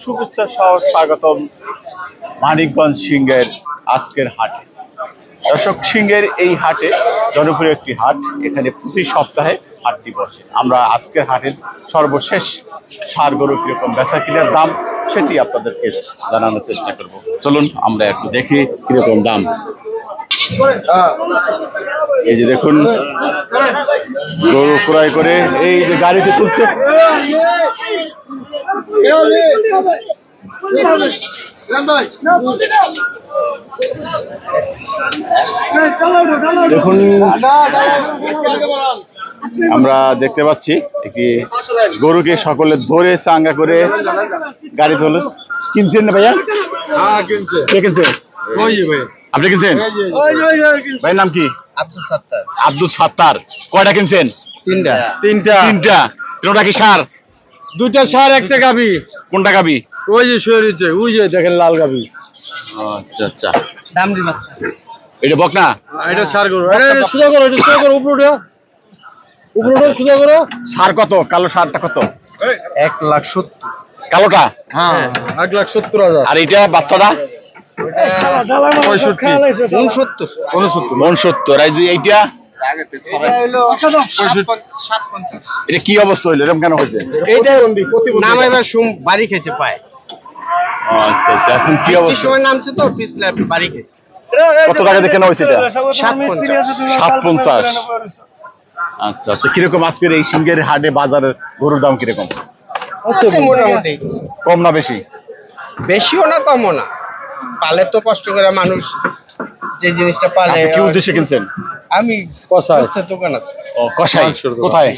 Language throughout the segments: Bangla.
শুভেচ্ছা সহ স্বাগতম মানিকগঞ্জ সিংহের আজকের হাটে। দর্শক, সিংহের এই হাটে জনপ্রিয় একটি হাট। এখানে প্রতি সপ্তাহে হাটটি বসে। আমরা আজকের হাটের সর্বশেষ সার গরু কীরকম বেচা কিনার দাম সেটি আপনাদেরকে জানানোর চেষ্টা করব। চলুন, আমরা একটু দেখি কীরকম দাম। এই যে দেখুন গরু ক্রয় করে এই যে গাড়িতে তুলছে। দেখুন আমরা দেখতে পাচ্ছি কি গরুকে সকলে ধরে চাঙ্গা করে গাড়ি তোল কিনছেন না ভাইয়া? কে কিনছে? আপনি কিনছেন? ভাইয়ের নাম কি? আব্দুল সাত্তার। আব্দুল সাত্তার। কয়টা কিনছেন? তিনটা। তিনটা। তিনটা। তিনটা কি সার? দুইটা সার একটা গাবি। কোনটা গাবি? ওই যে শুয়ে রয়েছে ওই যে দেখেন লাল গাবি। আচ্ছা আচ্ছা। দামড়ি বাচ্চা। এটা বক না এটা সার করো আরে সুদা করো এটা সুদা করো উপরে উঠে। উপরে উঠে সুদা করো। সার কত? কালো সারটা কত? এক লাখ সত্তর। কালোটা? হ্যাঁ এক লাখ সত্তর হাজার। আর এটা বাচ্চাটা? পঁয়ষট্টি। উনসত্তর। উনসত্তর। এই যে এইটা? এটা কি অবস্থা হইল? এরকম কেন হয়েছে? এইটা নামাইবার সুম বাড়ি খেয়েছে পায়। আচ্ছা আচ্ছা এখন কি অবস্থা? সময় নামছে তো পিছলে বাড়ি খেয়েছে। কত টাকা দিয়ে কেনা হয়েছে এটা সাত পঞ্চাশ। আচ্ছা আচ্ছা কীরকম আজকের এই সিংহের হাটে বাজারে গরুর দাম কীরকম? মোটামুটি। কম না বেশি? বেশিও না কমও না। পালে তো কষ্ট করে মানুষ যে জিনিসটা পালে কি উদ্দেশ্যে কিনছেন? আমি। বস্তার দোকান আছে। ও কষাই কোথায়?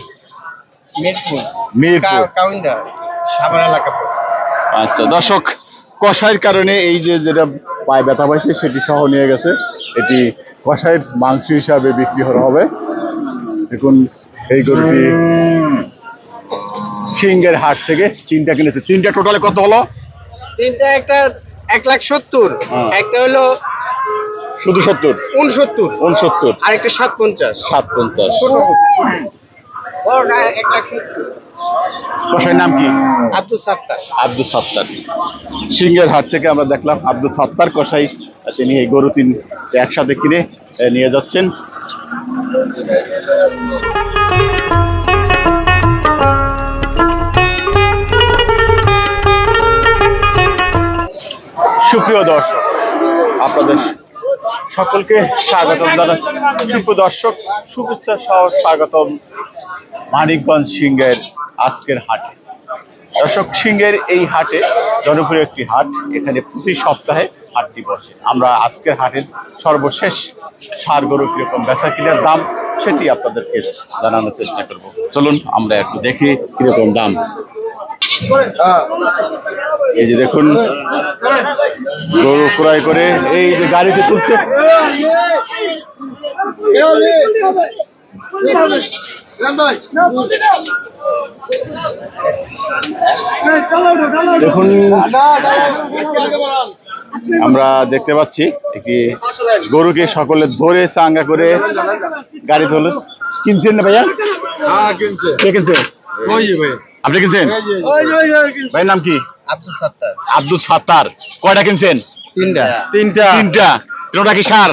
মিরপুর। মিরপুর। কাউন্ডা সাভার এলাকা পড়ছে। আচ্ছা দর্শক কষাইয়ের কারণে এই যে যেটা পায়ে ব্যথা পাইছে সেটি সহ নিয়ে গেছে। এটি কষাইয়ের মাংস হিসাবে বিক্রি করা হবে। দেখুন এই গরুটি সিংহের হাট থেকে তিনটা কিনেছে। তিনটা টোটালে কত হলো? তিনটা একটা এক লাখ সত্তর হ্যাঁ। একটা হলো শুধু সত্তর? উনসত্তর উনসত্তর আর একটা সাত পঞ্চাশ সাত পঞ্চাশ। বড়টা এক লাখ সত্তর। কষাইয়ের নাম কি? আব্দুল সাত্তার। আব্দুল সাত্তার। সিংহের হাট থেকে আমরা দেখলাম আব্দুল সাত্তার কষাই তিনি এই গরু তিন একসাথে কিনে নিয়ে যাচ্ছেন। সুপ্রিয় দর্শক, আপনাদের সকলকে স্বাগতম জানাই। সুপ্রিয় দর্শক, শুভেচ্ছা সহ স্বাগতম মানিকগঞ্জ সিংহের আজকের হাটে। দর্শক, সিংহের এই হাটে জনপ্রিয় একটি হাট, এখানে প্রতি সপ্তাহে হাটটি বসে আমরা আজকের হাটের সর্বশেষ সার গরু কীরকম বেচা কিনার দাম, সেটি আপনাদেরকে জানানোর চেষ্টা করব। চলুন, আমরা একটু দেখি কীরকম দাম। এই যে দেখুন গরু ক্রয় করে এই যে গাড়িতে তুলছে। দেখুন আমরা দেখতে পাচ্ছি কি গরুকে সকলে ধরে চাঙ্গা করে গাড়ি তোল কিনছেন না ভাইয়া? হ্যাঁ কিনছে। কে কিনছে? আপনি কিনছেন? ভাইয়ের নাম কি? আব্দুল সাত্তার। আব্দুল সাত্তার। কয়টা কিনছেন? তিনটা। তিনটা। তিনটা। তিনটা কি সার?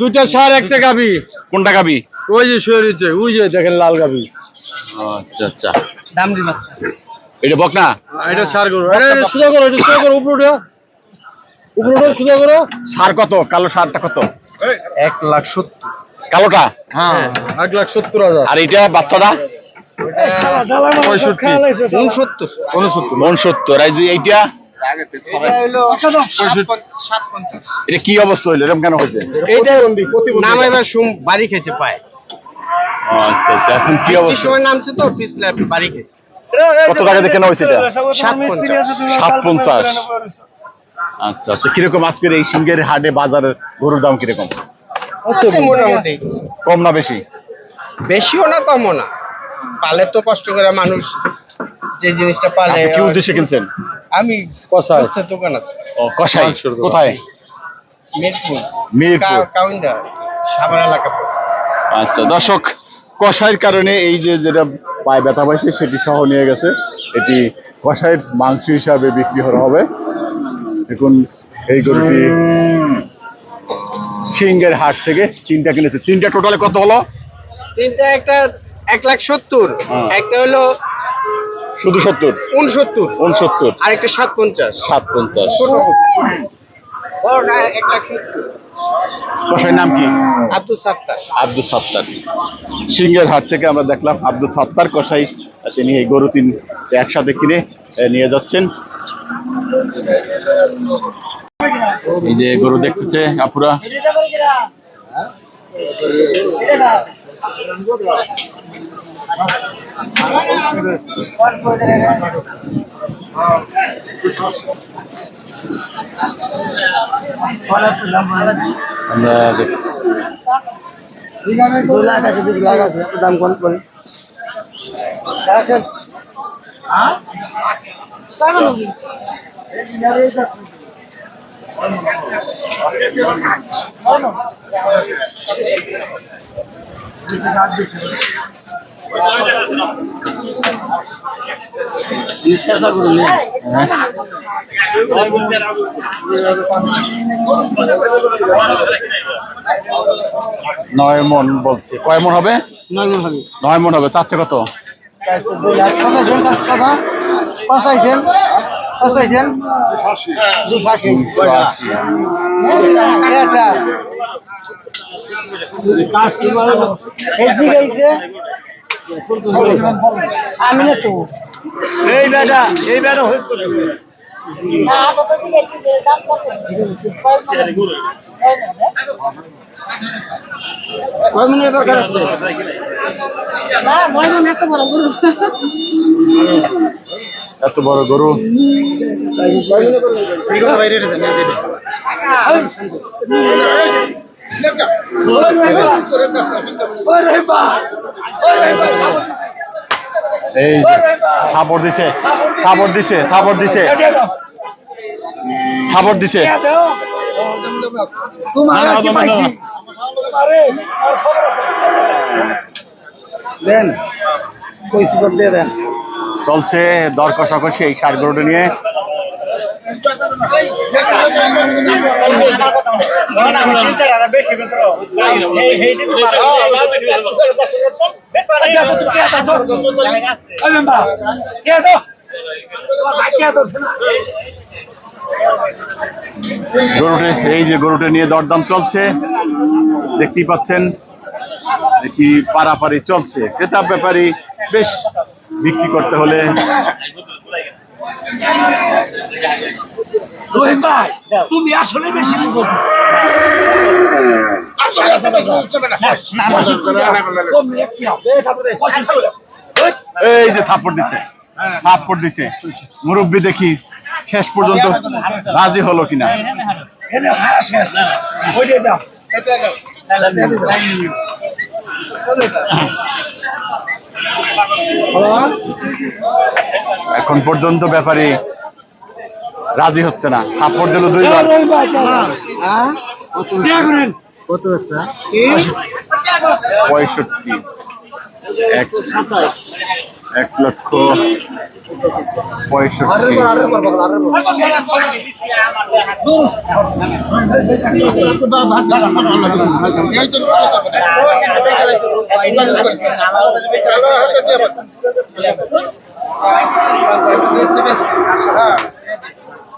দুইটা সার একটা গাবি। কোনটা গাবি? ওই যে রয়েছে ওই যে দেখেন লাল গাবি। আচ্ছা আচ্ছা। দামড়ি বাচ্চা। এটা বক না এটা সার করো আরে এটা সুদা করো এটা সুদা করো উপরে উঠে। উপরে উঠে সুদা করো সার কত? কালো সারটা কত? এক লাখ সত্তর। কালোটা? হ্যাঁ এক লাখ সত্তর হাজার। আর এটা বাচ্চাটা? এটা কি অবস্থা হইল? এরকম কেন হয়েছে? এইটা নামাইবার সুম বাড়ি খেয়েছে পায়। আচ্ছা আচ্ছা এখন কি অবস্থা? সময় নামছে তো পিছলে বাড়ি খেয়েছে। কত টাকা দিয়ে কেনা হয়েছে এটা সাত পঞ্চাশ। সাত পঞ্চাশ। আচ্ছা আচ্ছা কীরকম আজকের এই সিংহের হাটে বাজারে গরুর দাম কীরকম? মোটামুটি। কম না বেশি? বেশিও না কমও না। পালে তো কষ্ট করে মানুষ যে জিনিসটা পালে কি উদ্দেশ্যে কিনছেন? আমি কষায়। বস্তার দোকান আছে। ও কষাই কোথায়? মিরপুর। মিরপুর। কাউন্ডা সাভার এলাকা পড়ছে। আচ্ছা দর্শক কষাইয়ের কারণে এই যে যেটা পায়ে ব্যথা পাইছে সেটি সহ নিয়ে গেছে। এটি কষাইয়ের মাংস হিসাবে বিক্রি করা হবে। দেখুন এই গরুটি সিংহের হাট থেকে তিনটা কিনেছে। তিনটা টোটালে কত হলো? তিনটা একটা এক লাখ সত্তর হ্যাঁ। একটা হলো শুধু সত্তর? উনসত্তর উনসত্তর আর একটা সাত পঞ্চাশ সাত পঞ্চাশ এক লাখ সত্তর। কষাইয়ের নাম কি? আব্দুল সাত্তার। আব্দুল সত্তার। সিংহের হাট থেকে আমরা দেখলাম আব্দুল সত্তার কষাই তিনি এই গরু তিন একসাথে কিনে নিয়ে যাচ্ছেন। এই যে গরু দেখতেছে আপুরা। আমরা দুই লাখ আছে দুই লাখ আছে দাম কম করে করুন নয় মন বলছে। কয় মন হবে? নয় গুণ হবে। নয় মন হবে। চাচ্ছে কত? চারশো দুই লাখ কষাইছেন তার কথা কষাইছেন কষাইছেন দুশো আশি আমি না তো এই বেটা এই বেটা হইতে কয় মিনিট দরকার আছে এত বড় গরু এই থাপড় দিছে থাপড় দিছে থাপড় দিছে। থাপড় দিছে। তোমার কি পাইছি দেন দিয়ে দেন। চলছে দর কষাকষি এই সার গরুটা নিয়ে গরুটে, এই যে গরুটা নিয়ে দরদাম চলছে, দেখতেই পাচ্ছেন, দেখি পারাপারি চলছে। ক্রেতা ব্যাপারী বেশ বিক্রি করতে হলে তুমি আসলে বেশি বুঝো এই যে থাপ্পড় দিছে। থাপ্পড় দিছে। মুরব্বী দেখি শেষ পর্যন্ত রাজি হলো কিনা। এখন পর্যন্ত ব্যাপারী রাজি হচ্ছে না। থাপ্পড় দিল দুইবার। কত পঁয়ষট্টি। এক এক লক্ষ পঁয়ষট্টি।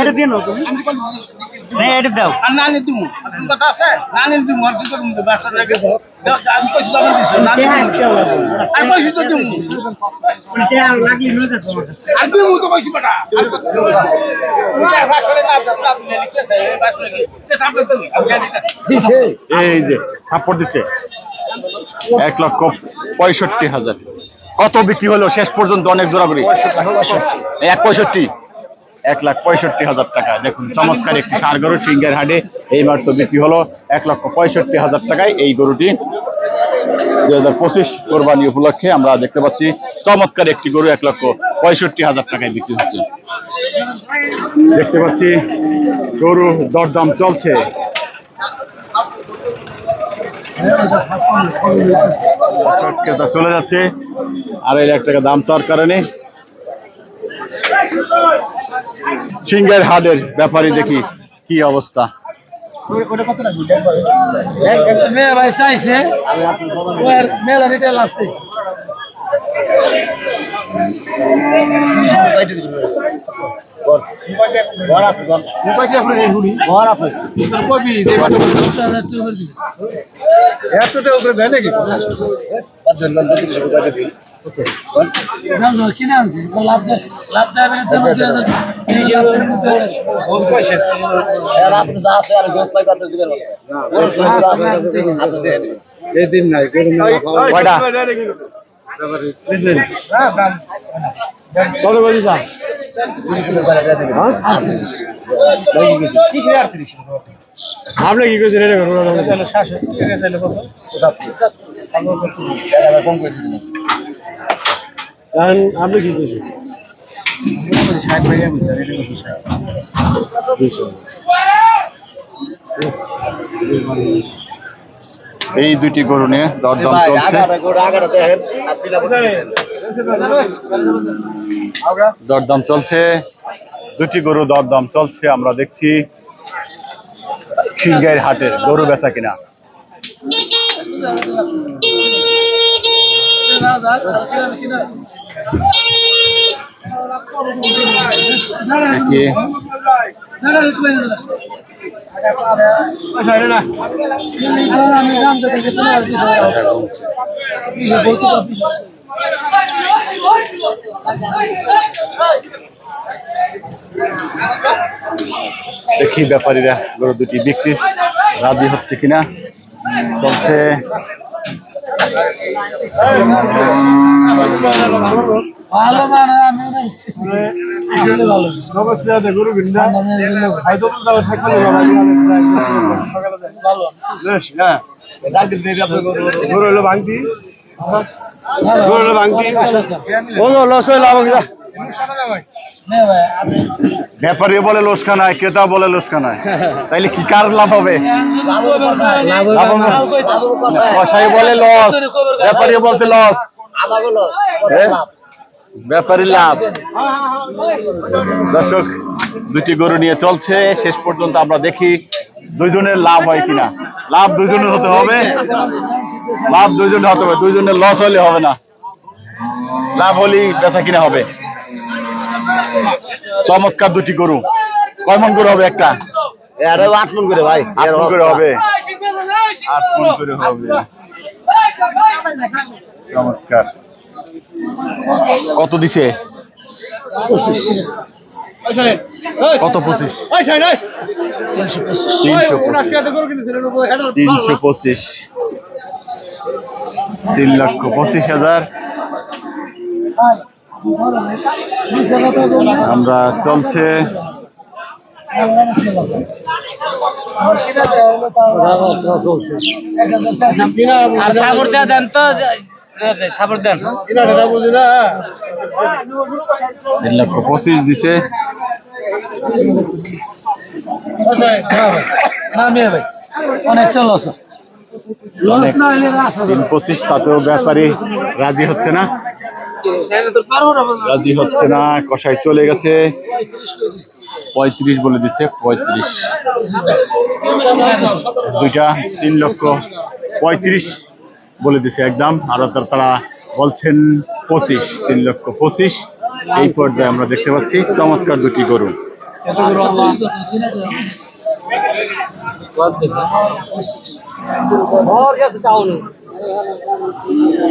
এটা দিয়ে নাও তুমি এটা দাও। আর না নিতে মু কথা আছে। না নিতে মু আর কি করব ব্যবসা রেখে আমি কইছি দাম। দিছি না আর কইছি তো দিমু। আর দিমু তো কইছি বেটা। আর তো ব্যবসা না ব্যবসা দিলে লিখতেছে ব্যবসা কি তে সামনে তো আমি জানি না। দিছে? এই যে থাপ্পড় দিচ্ছে এক লক্ষ পঁয়ষট্টি হাজার। কত বিক্রি হলো শেষ পর্যন্ত অনেক করি? এক পঁয়ষট্টি। এক লাখ পঁয়ষট্টি হাজার টাকা। দেখুন, চমৎকার একটি সার গরু, সিঙ্গের হাটে এই মাত্র বিক্রি হলো এক লক্ষ পঁয়ষট্টি হাজার টাকায় এই গরুটি। দুই হাজার পঁচিশ কোরবানি উপলক্ষে আমরা দেখতে পাচ্ছি, চমৎকার একটি গরু, এক লক্ষ পঁয়ষট্টি হাজার টাকায় বিক্রি হচ্ছে। দেখতে পাচ্ছি, গরু দরদাম চলছে। চলে যাচ্ছে। আড়াই লাখ টাকা দাম চাওয়ার কারণে সিঙ্গার হাটের ব্যাপারে দেখি কি অবস্থা মেলা এতটা উপরে দেয় নাকি কিনে আনছি লাভ লাভ দেয় মানে তেমন দুই হাজার এদিন নাই কয়টা কত বলছিস আপনি কি করছেন এটা করুন আপনি কি করছেন এই দুইটি গরু নিয়ে দরদাম চলছে। দরদাম চলছে। দুটি গরু দরদাম চলছে আমরা দেখছি সিংহের হাটে গরু বেচা কিনা। দেখি। দেখি ব্যাপারীরা গরু দুটি বিক্রি রাজি হচ্ছে কিনা? চলছে। ভালো মানে আমি ভালো গরু কিনতে খাইতো তো দাও থাকলে ভালো। বেশ হ্যাঁ। গরু হলো ভাঙতি গরু হলো ভাঙতি বলো লস হইল আমাকে যা নে ভাই আপনি ব্যাপারী বলে লোসখানায় ক্রেতা বলে লোসখানায় তাইলে কি কার লাভ হবে? কষাই লাভ হবে? কসাই বলে লস ব্যাপারী বলছে লস। ব্যাপারী লাভ। দর্শক দুটি গরু নিয়ে চলছে। শেষ পর্যন্ত আমরা দেখি দুইজনের লাভ হয় কিনা। লাভ দুইজনের হতে হবে। লাভ দুইজনের হতে হবে। দুইজনের লস হলে হবে না। লাভ হলেই বেচা কিনা হবে। চমৎকার দুটি গরু। কয় মন করে হবে একটা? আট মন করে ভাই। আট মন করে হবে। আট মন করে হবে। চমৎকার। কত দিছে? কত পঁচিশ? তিনশো পঁচিশ। তিনশো পঁচিশ। তিন লক্ষ পঁচিশ হাজার। আমরা চলছে। আর দেন তো খাবার দেন। তিন লক্ষ পঁচিশ দিছে মেয়ে ভাই অনেক চল পঁচিশ তাতেও ব্যাপারী রাজি হচ্ছে না। না রাজি হচ্ছে না কষাই চলে গেছে। পঁয়ত্রিশ বলে দিচ্ছে পঁয়ত্রিশ। দুইটা তিন লক্ষ পঁয়ত্রিশ। বলে দিছে একদম। আর তার বলছেন পঁচিশ, তিন লক্ষ পঁচিশ। এই পর্যায়ে আমরা দেখতে পাচ্ছি চমৎকার দুটি গরু।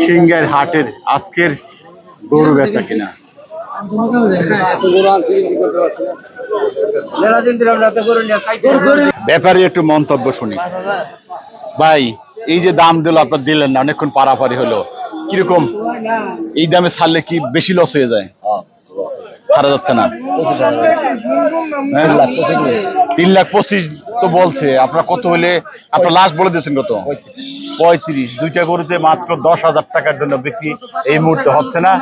সিংহের হাটের আজকের গরু বেচা কিনা। ব্যাপারে একটু মন্তব্য শুনি। ভাই এই যে দাম দিল, আপনার দিলেন না, অনেকক্ষণ পারাপারি হলো। কীরকম? এই দামে ছাড়লে কি বেশি লস হয়ে যায়? ছাড়া যাচ্ছে না? তিন লাখ পঁচিশ তো বলছে। আপনার কত হলে, আপনার লাস্ট বলে দিয়েছেন কত? পঁয়ত্রিশ। দুইটা গরুতে মাত্র দশ হাজার টাকার জন্য বিক্রি এই মুহূর্তে হচ্ছে না।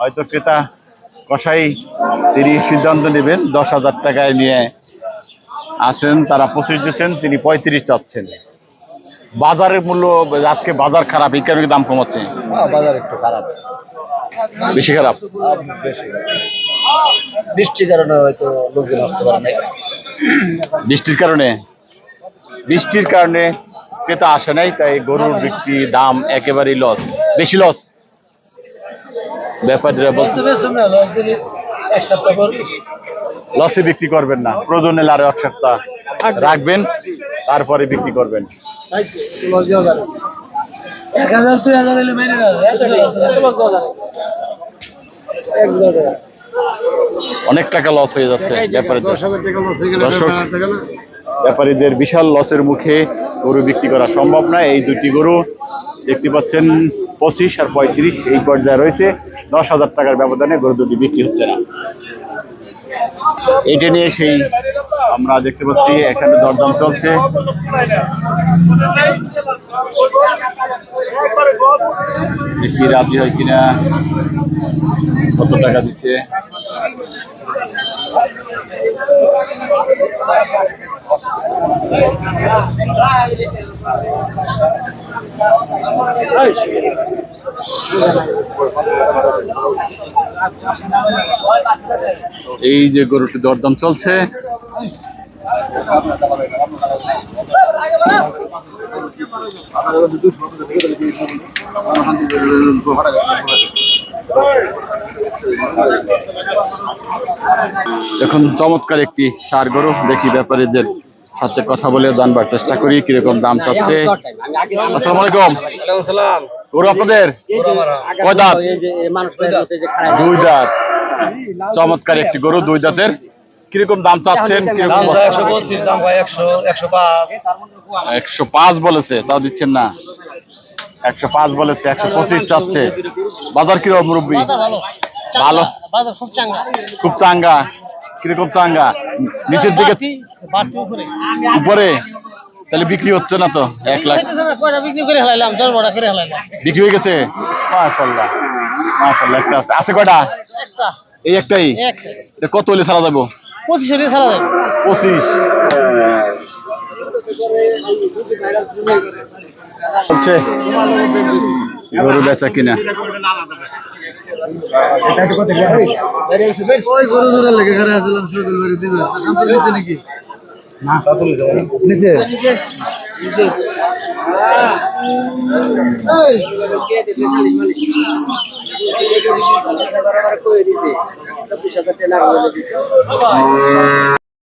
হয়তো ক্রেতা কষাই তিনি সিদ্ধান্ত নেবেন, দশ হাজার টাকায় নিয়ে আসেন, তারা পঁচিশ দিচ্ছেন তিনি পঁয়ত্রিশ চাচ্ছেন। বাজারের মূল্য আজকে বাজার খারাপ এই কারণে দাম কমাচ্ছে? বাজার একটু খারাপ। বেশি খারাপ? বৃষ্টির কারণে হয়তো লোকজন আসতে পারে না বৃষ্টির কারণে? বৃষ্টির কারণে ক্রেতা আসে নাই তাই গরুর বিক্রি দাম একেবারেই লস বেশি লস ব্যাপারীরা বলছে এক সপ্তাহ পর লসে বিক্রি করবেন না প্রয়োজন হলে আরও এক সপ্তাহ রাখবেন। তারপরে বিক্রি করবেন। না। অনেক টাকা লস হয়ে যাচ্ছে ব্যাপারীদের। ব্যাপারীদের বিশাল লসের মুখে গরু বিক্রি করা সম্ভব নয়। এই দুটি গরু দেখতে পাচ্ছেন পঁচিশ আর পঁয়ত্রিশ এই পর্যায়ে রয়েছে। দশ হাজার টাকার ব্যবধানে গরু দুটি বিক্রি হচ্ছে না। এটা নিয়ে সেই আমরা দেখতে পাচ্ছি এখানে দরদাম চলছে। দেখি রাজি হয় কিনা। কত টাকা দিচ্ছে? এই যে গরুটি দরদাম চলছে। এখন চমৎকার একটি সার গরু। দেখি ব্যাপারীদের সাথে কথা বলে জানবার চেষ্টা করি কীরকম দাম চাচ্ছে। আসসালামু আলাইকুম। গরু আপনাদের? কয় দাঁত? দুই দাঁত। চমৎকার একটি গরু দুই দাঁতের। কীরকম দাম চাচ্ছেন? একশো পাঁচ। একশো পাঁচ বলেছে তাও দিচ্ছেন না। একশো পাঁচ বলেছে একশো পঁচিশ চাচ্ছে। বাজার কীরকম মুরব্বী? ভালো। খুব চাঙ্গা। কীরকম চাঙ্গা? নিচের দিকে উপরে। উপরে? তাহলে বিক্রি হচ্ছে না তো? এক লাখ। বিক্রি করে হেলাইলাম দশ বড়া করে হেলাইলাম বিক্রি হয়ে গেছে? মাশাল্লাহ মাশাল্লাহ একটা আছে। আছে কয়টা? একটা। এই একটাই? এটা কত হলে ছাড়া যাব? পঁচিশ হলে ছাড়া যাবে। পঁচিশ। হচ্ছে। গরু বেচা কিনা। ওই গরু ধরে লেগে ঘরে আসলাম সুদুল বাড়ি দিবে শান্ত নাকি? নিচে নিচে